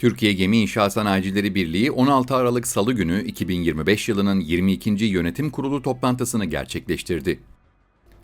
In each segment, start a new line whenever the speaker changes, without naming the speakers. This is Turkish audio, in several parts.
Türkiye Gemi İnşaat Sanayicileri Birliği 16 Aralık Salı günü 2025 yılının 22. Yönetim Kurulu toplantısını gerçekleştirdi.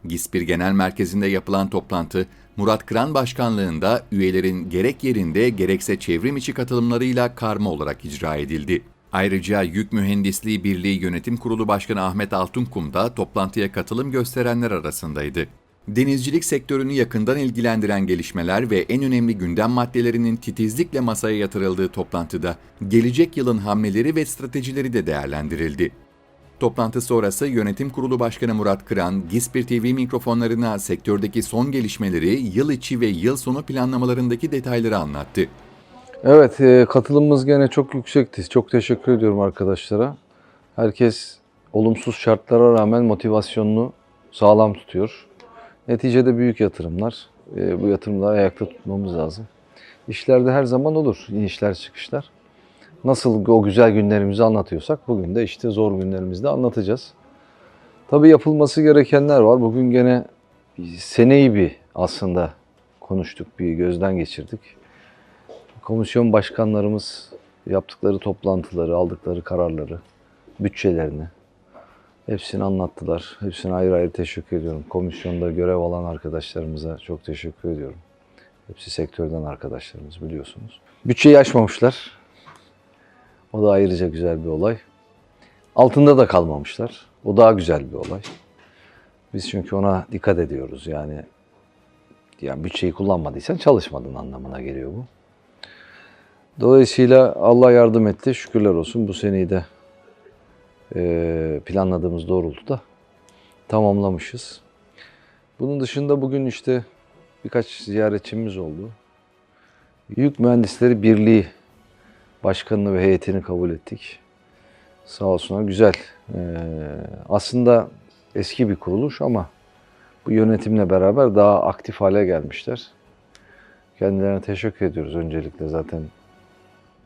GİSPİR Genel Merkezi'nde yapılan toplantı, Murat Kıran başkanlığında üyelerin gerek yerinde gerekse çevrim içi katılımlarıyla karma olarak icra edildi. Ayrıca Yük Mühendisliği Birliği Yönetim Kurulu Başkanı Ahmet Altunkum da toplantıya katılım gösterenler arasındaydı. Denizcilik sektörünü yakından ilgilendiren gelişmeler ve en önemli gündem maddelerinin titizlikle masaya yatırıldığı toplantıda gelecek yılın hamleleri ve stratejileri de değerlendirildi. Toplantı sonrası Yönetim Kurulu Başkanı Murat Kıran, Gispir TV mikrofonlarına sektördeki son gelişmeleri, yıl içi ve yıl sonu planlamalarındaki detayları anlattı.
Evet, e, katılımımız gene çok yüksekti. Çok teşekkür ediyorum arkadaşlara. Herkes olumsuz şartlara rağmen motivasyonunu sağlam tutuyor. Neticede büyük yatırımlar. E, Bu yatırımları ayakta tutmamız lazım. İşlerde her zaman olur inişler çıkışlar. Nasıl o güzel günlerimizi anlatıyorsak bugün de işte zor günlerimizi de anlatacağız. Tabii yapılması gerekenler var. Bugün gene seneyi bir aslında konuştuk, bir gözden geçirdik. Komisyon başkanlarımız yaptıkları toplantıları, aldıkları kararları, bütçelerini hepsini anlattılar. Hepsine ayrı ayrı teşekkür ediyorum. Komisyonda görev alan arkadaşlarımıza çok teşekkür ediyorum. Hepsi sektörden arkadaşlarımız biliyorsunuz. Bütçeyi aşmamışlar. O da ayrıca güzel bir olay. Altında da kalmamışlar. O daha güzel bir olay. Biz çünkü ona dikkat ediyoruz. Yani yani bütçeyi kullanmadıysan çalışmadın anlamına geliyor bu. Dolayısıyla Allah yardım etti. Şükürler olsun bu seneyi de planladığımız doğrultuda tamamlamışız. Bunun dışında bugün işte birkaç ziyaretçimiz oldu. Yük Mühendisleri Birliği Başkanını ve heyetini kabul ettik. Sağ olsunlar. Güzel. Eee, aslında eski bir kuruluş ama bu yönetimle beraber daha aktif hale gelmişler. Kendilerine teşekkür ediyoruz öncelikle zaten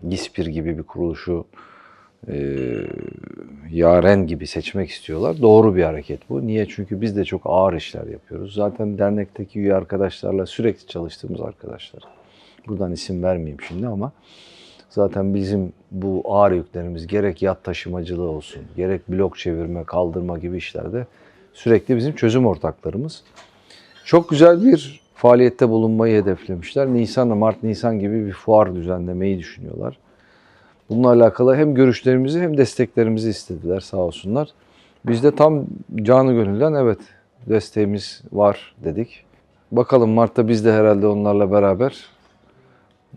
GİSPİR gibi bir kuruluşu e, yaren gibi seçmek istiyorlar. Doğru bir hareket bu. Niye? Çünkü biz de çok ağır işler yapıyoruz. Zaten dernekteki üye arkadaşlarla sürekli çalıştığımız arkadaşlar. Buradan isim vermeyeyim şimdi ama zaten bizim bu ağır yüklerimiz gerek yat taşımacılığı olsun, gerek blok çevirme, kaldırma gibi işlerde sürekli bizim çözüm ortaklarımız. Çok güzel bir faaliyette bulunmayı hedeflemişler. Nisan'la Mart-Nisan gibi bir fuar düzenlemeyi düşünüyorlar. Bununla alakalı hem görüşlerimizi hem desteklerimizi istediler sağ olsunlar. Biz de tam canı gönülden evet desteğimiz var dedik. Bakalım Mart'ta biz de herhalde onlarla beraber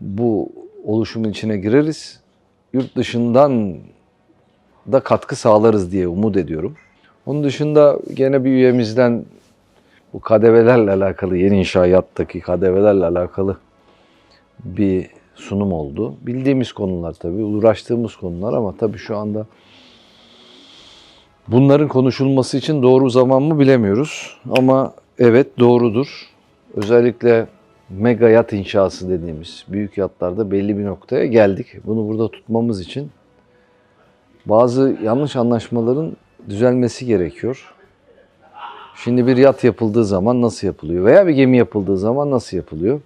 bu oluşumun içine gireriz. Yurt dışından da katkı sağlarız diye umut ediyorum. Onun dışında gene bir üyemizden bu KDV'lerle alakalı, yeni inşaattaki KDV'lerle alakalı bir sunum oldu. Bildiğimiz konular tabii, uğraştığımız konular ama tabii şu anda bunların konuşulması için doğru zaman mı bilemiyoruz. Ama evet doğrudur. Özellikle mega yat inşası dediğimiz büyük yatlarda belli bir noktaya geldik. Bunu burada tutmamız için bazı yanlış anlaşmaların düzelmesi gerekiyor. Şimdi bir yat yapıldığı zaman nasıl yapılıyor veya bir gemi yapıldığı zaman nasıl yapılıyor?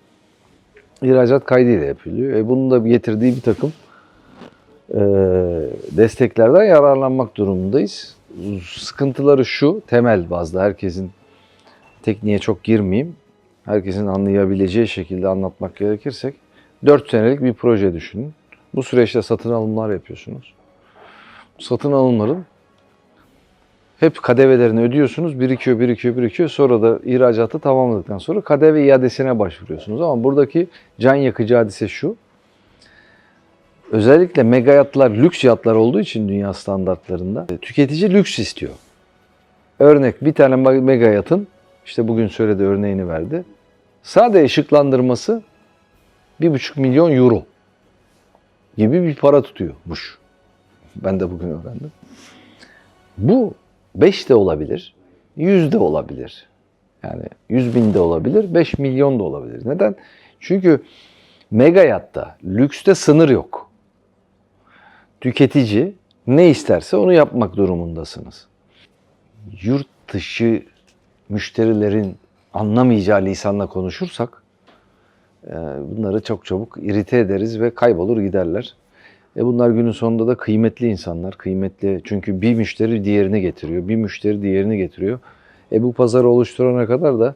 İhracat kaydıyla yapılıyor. E bunun da getirdiği bir takım e, desteklerden yararlanmak durumundayız. Sıkıntıları şu, temel bazda herkesin tekniğe çok girmeyeyim. Herkesin anlayabileceği şekilde anlatmak gerekirsek 4 senelik bir proje düşünün. Bu süreçte satın alımlar yapıyorsunuz. Satın alımların hep kadevelerini ödüyorsunuz. Birikiyor, birikiyor, birikiyor. Sonra da ihracatı tamamladıktan sonra kadeve iadesine başvuruyorsunuz. Ama buradaki can yakıcı hadise şu. Özellikle mega yatlar, lüks yatlar olduğu için dünya standartlarında e, tüketici lüks istiyor. Örnek bir tane mega yatın, işte bugün söyledi örneğini verdi. Sade ışıklandırması 1,5 milyon euro gibi bir para tutuyormuş. Ben de bugün öğrendim. Bu 5 de olabilir, 100 de olabilir. Yani 100 bin de olabilir, 5 milyon da olabilir. Neden? Çünkü mega yatta, lükste sınır yok. Tüketici ne isterse onu yapmak durumundasınız. Yurt dışı müşterilerin anlamayacağı lisanla konuşursak, E, bunları çok çabuk irite ederiz ve kaybolur giderler. E bunlar günün sonunda da kıymetli insanlar. Kıymetli çünkü bir müşteri diğerini getiriyor. Bir müşteri diğerini getiriyor. E bu pazarı oluşturana kadar da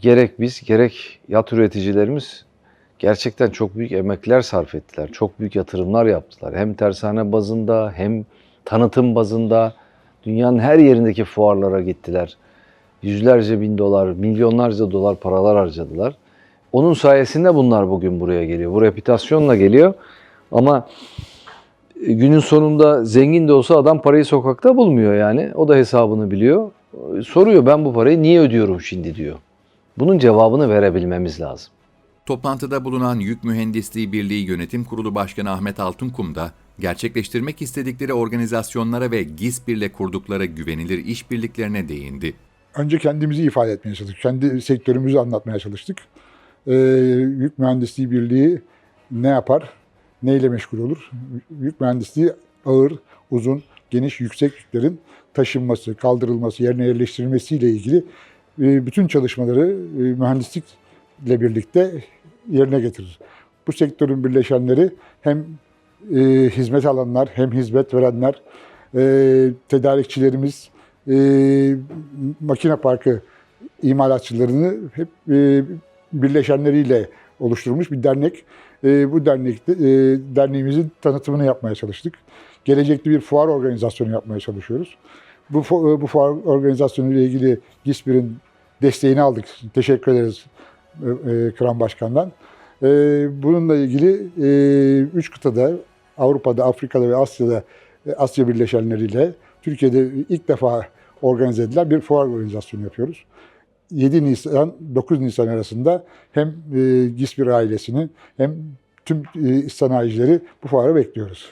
gerek biz gerek yat üreticilerimiz gerçekten çok büyük emekler sarf ettiler. Çok büyük yatırımlar yaptılar. Hem tersane bazında hem tanıtım bazında dünyanın her yerindeki fuarlara gittiler. Yüzlerce bin dolar, milyonlarca dolar paralar harcadılar. Onun sayesinde bunlar bugün buraya geliyor. Bu reputasyonla geliyor. Ama e, günün sonunda zengin de olsa adam parayı sokakta bulmuyor yani. O da hesabını biliyor. E, Soruyor ben bu parayı niye ödüyorum şimdi diyor. Bunun cevabını verebilmemiz lazım.
Toplantıda bulunan Yük Mühendisliği Birliği Yönetim Kurulu Başkanı Ahmet Altunkum da gerçekleştirmek istedikleri organizasyonlara ve GİSPİR'le kurdukları güvenilir işbirliklerine değindi.
önce kendimizi ifade etmeye çalıştık. Kendi sektörümüzü anlatmaya çalıştık. Ee, Yük Mühendisliği Birliği ne yapar? Neyle meşgul olur? Yük Mühendisliği ağır, uzun, geniş, yüksek yüklerin taşınması, kaldırılması, yerine yerleştirilmesiyle ilgili e, bütün çalışmaları e, mühendislikle birlikte yerine getirir. Bu sektörün birleşenleri hem e, hizmet alanlar hem hizmet verenler, tedarikçilerimiz, makine parkı imalatçılarını hep birleşenleriyle oluşturulmuş bir dernek. E, bu dernekte e, derneğimizin tanıtımını yapmaya çalıştık. Gelecekte bir fuar organizasyonu yapmaya çalışıyoruz. Bu fu- bu fuar organizasyonu ile ilgili GİSPİR'in desteğini aldık. Teşekkür ederiz e, e, Kıran Başkan'dan. E, bununla ilgili e, üç kıtada Avrupa'da, Afrika'da ve Asya'da e, Asya birleşenleriyle Türkiye'de ilk defa organize edilen bir fuar organizasyonu yapıyoruz. 7 Nisan 9 Nisan arasında hem e, GİSPİR ailesini hem tüm e, sanayicileri bu fuara bekliyoruz.